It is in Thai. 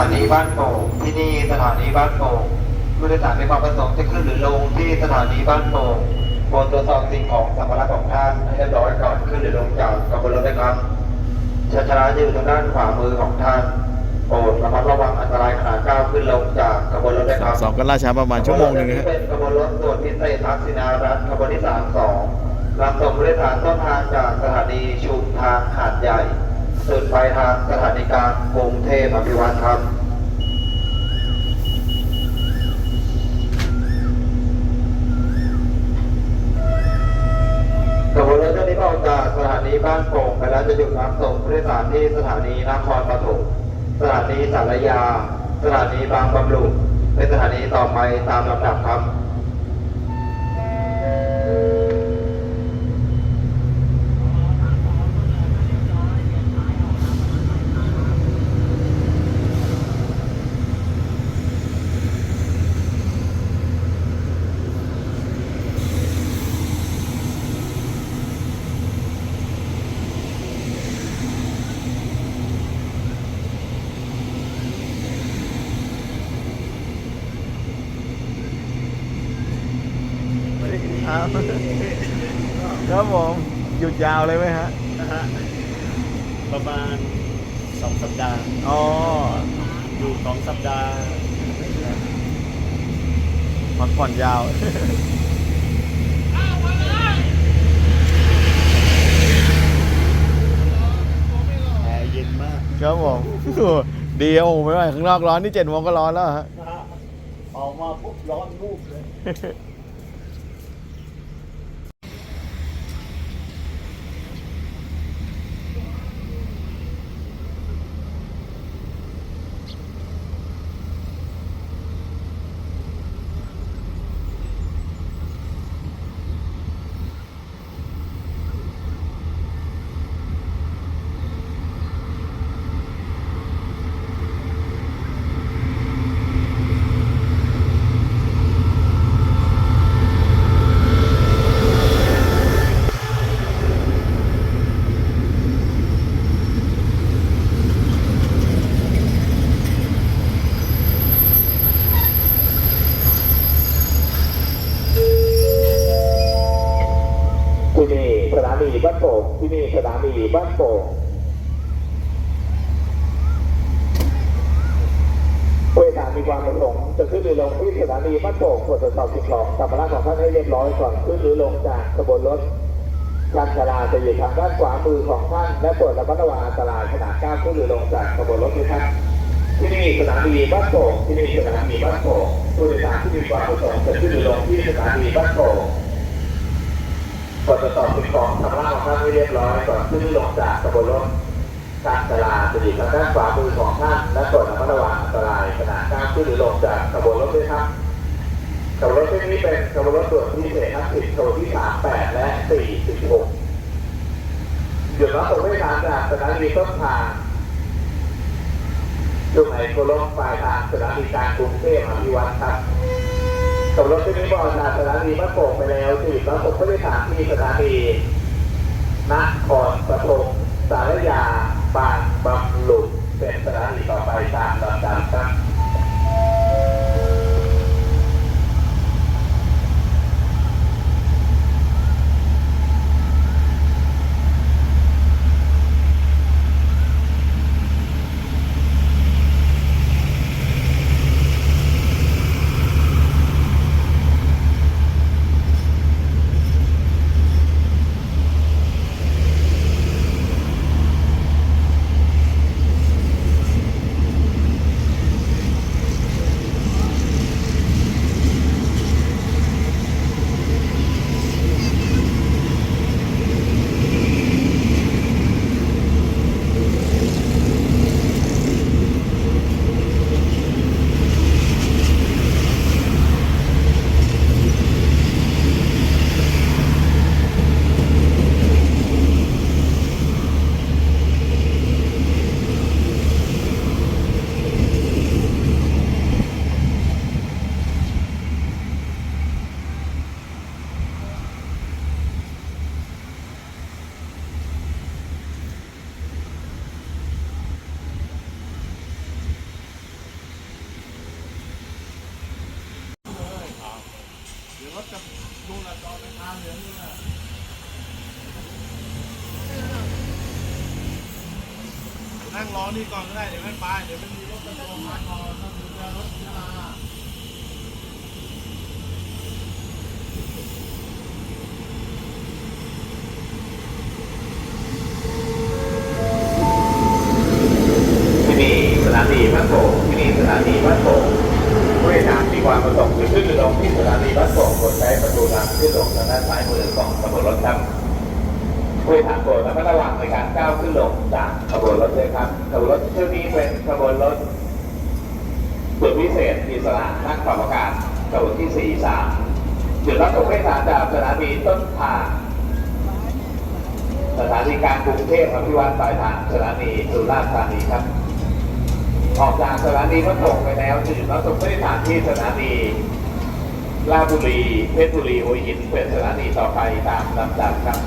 านีบ้านโป่งที่นี่สถานีบ้านโป่งผู้โดยสารมีความประสงค์จะขึ้นหรือลงที่สถานีบ้านโป่งโปรดตรวจสอบสิ่งของสัมภาระของท่านให้เรียบร้อยก่อนขึ้นหรือลงจากกระบวนรถนะครับชัชราจะอยู่ทางด้านขวามือของท่านโปรดระมัดระวังอันตรายขณะก้าวขึ้นลงจากกระบวนรถนะครับสองก็ล่าช้าประมาณชั่วโมงหนึ่งนะฮะเป็นขบวนรถตรวจพิเศษทักษิณารัฐขบวนที่สามสองลำส่งผู้โดยสารต้นทางจากสถานีชุมทางหาดใหญ่สุดปลายทางสถานีกลางกรุงเทพอภิวัตครับ ขบวนรถเจ้านี้ ออกจากสถานีบ้านโป่งไปแล้วจะหยุดรับส่งผู้โดยสารที่สถานีนครปฐมสถานีสารยา สถานีบางบำรุงเป็นสถานีต่อไปตามลำดับครับ ครับครับผมหยุดยาวเลยไหมฮะนะฮะประมาณสองสัปดาห์อ๋ออยู่สองสัปดาห์พักผ่อนยาวแอร์เย็นมากครับผมดีโอ้โหไม่ไหวข้างนอกร้อนนี่เจ็ดโมงก็ร้อนแล้วฮะนะฮะออกมาปุ๊บร้อนรูปเลย ที่นี่ สถานีบ้านโป่งที่นี่สถานีบ้านโป่งผู้โดยสารมีความประสงค์จะขึ้นหรือลงที่สถานีบ้านโป่งตรวจสอบสิ่งของสัมภาระของท่านให้เรียบร้อยก่อนขึ้นหรือลงจากขบวนรถการชราจะอยู่ทางด้านขวามือของท่านและโปรดระมัดระวังอันตรายขณะก้าวขึ้นหรือลงจากขบวนรถด้วยครับที่นี่สถานีบ้านโป่งที่นี่สถานีบ้านโป่งผู้โดยสารที่มีความประสงค์จะขึ้นหรือลงที่สถานีบ้านโป่ง ตรวจสอบสิ่งของสำนักของท่านให้เรียบร้อยก่อนขึ้นลงจากขบวนรถการจราจะอยู่ทางด้านขวามือของท่านและตรวจระมัดระวังอันตรายขณะก้าวขึ้นหรือลงจากขบวนรถด้วยครับขบวนรถเส้นนี้เป็นขบวนรถด่วนพิเศษทั้งสิบขบวนที่สามแปดและสี่สิบหกหยุดรับส่งผู้โดยสารจากสถานีต้นทางจุดไหนโคลงปลายทางสถานีกลางกรุงเทพอภิวัตรครับ กับรถที่นิบอลนาสถานีบ้านโป่งไปแล้วจุดรับส่งก็ได้ถามที่สถานีนครปฐมสารยาบางบำรุงเป็นสถานีต่อไปตามลำดับครับ นั่งรอนี่ก่อนก็ได้เดี๋ยวไม่ไปเดี๋ยวมันมีรถกระโดดมาก่อนต้องดูแลรถเวลาที่นี่สถานีบ้านโป่งที่นี่สถานีบ้านโป่งผู้โดยสารมีความประสงค์จะขึ้นหรือลงที่สถานีบ้านโป่งกดใช้ประตูน้ำขึ้นลงทางด้านซ้ายมือของขบวนรถครับผู้โดยสารโปรดระมัดระวังใน ก้าวขึ้นลงจากขบวนรถด้วยครับขบวนรถเที่ยวนี้เป็นขบวนรถสุดพิเศษอิสระนั่งปรับอากาศขบวนที่ 43จุดรับส่งผู้โดยสารจากสถานีต้นทางสถานีกางกรุงเทพอภิวัตรปลายทางสถานีสุราษฎร์ธานีครับ ออกจากสถานีพระส่งไปแล้วจุดรับส่งผู้โดยสารที่สถานีราบุรีเพชรบุรีหัวหินเป็นสถานีต่อไปตามลำดับครับ